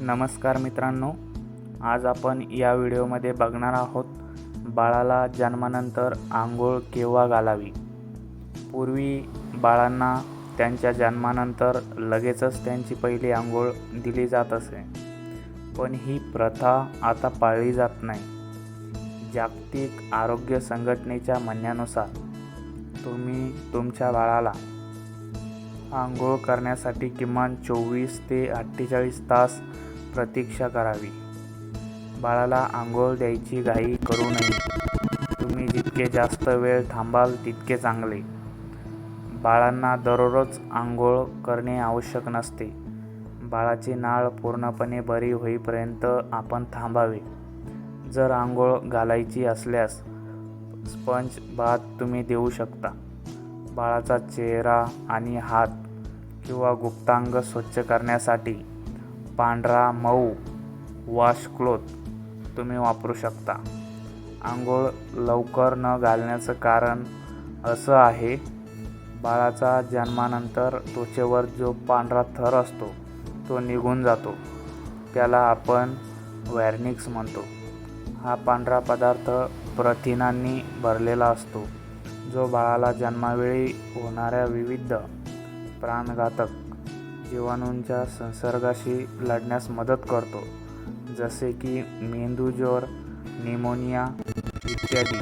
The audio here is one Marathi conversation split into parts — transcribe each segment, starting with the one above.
नमस्कार मित्रांनो आज आपण या व्हिडिओमध्ये बघणार आहोत बाळाला जन्मानंतर आंघोळ केव्हा घालावी? पूर्वी बाळांना त्यांच्या जन्मानंतर लगेचच त्यांची पहिली आंघोळ दिली जात असे. पण ही प्रथा आता पाळली जात नाही. जागतिक आरोग्य संघटनेच्या म्हणण्यानुसार तुम्ही तुमच्या बाळाला आंघोळ करण्यासाठी किमान चोवीस ते अठ्ठेचाळीस तास प्रतीक्षा करावी. बाळाला आंघोळ द्यायची घाई करू नये. तुम्ही जितके जास्त वेळ थांबाल तितके चांगले. बाळांना दररोज आंघोळ करणे आवश्यक नसते. बाळाची नाळ पूर्णपणे बरी होईपर्यंत आपण थांबावे. जर आंघोळ घालायची असल्यास स्पंज बाथ तुम्ही देऊ शकता. बाळाचा चेहरा आणि हात किंवा गुप्तांग स्वच्छ करण्यासाठी पांढरा मऊ वॉशक्लोथ तुम्ही वापरू शकता. आंघोळ लवकर न घालण्याचं कारण असं आहे बाळाचा जन्मानंतर त्वचेवर जो पांढरा थर असतो तो निघून जातो. त्याला आपण वॅर्निक्स म्हणतो. हा पांढरा पदार्थ प्रथिनांनी भरलेला असतो जो बाळाला जन्मावेळी होणाऱ्या विविध प्राणघातक जीवाणूंच्या संसर्गाशी लढण्यास मदत करतो जसे की मेंदूज्वर निमोनिया इत्यादी.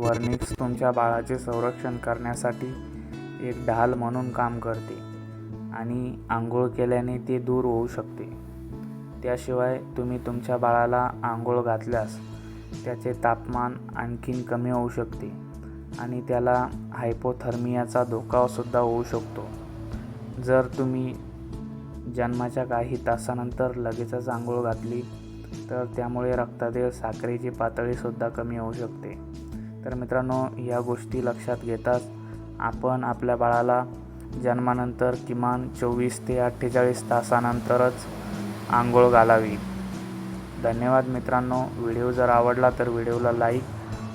वर्निक्स तुमच्या बाळाचे संरक्षण करण्यासाठी एक ढाल म्हणून काम करते आणि आंघोळ केल्याने ते दूर होऊ शकते. त्याशिवाय तुम्ही तुमच्या बाळाला आंघोळ घातल्यास त्याचे तापमान आणखीन कमी होऊ शकते. आणि त्याला हायपोथर्मियाचा धोकासुद्धा होऊ शकतो. जर तुम्ही जन्माच्या काही तासानंतर लगेचच आंघोळ घातली तर त्यामुळे रक्तातील साखरेची पातळीसुद्धा कमी होऊ शकते. तर मित्रांनो या गोष्टी लक्षात घेताच आपण आपल्या बाळाला जन्मानंतर किमान चोवीस ते अठ्ठेचाळीस तासानंतरच आंघोळ घालावी. धन्यवाद मित्रांनो. व्हिडिओ जर आवडला तर व्हिडिओला लाईक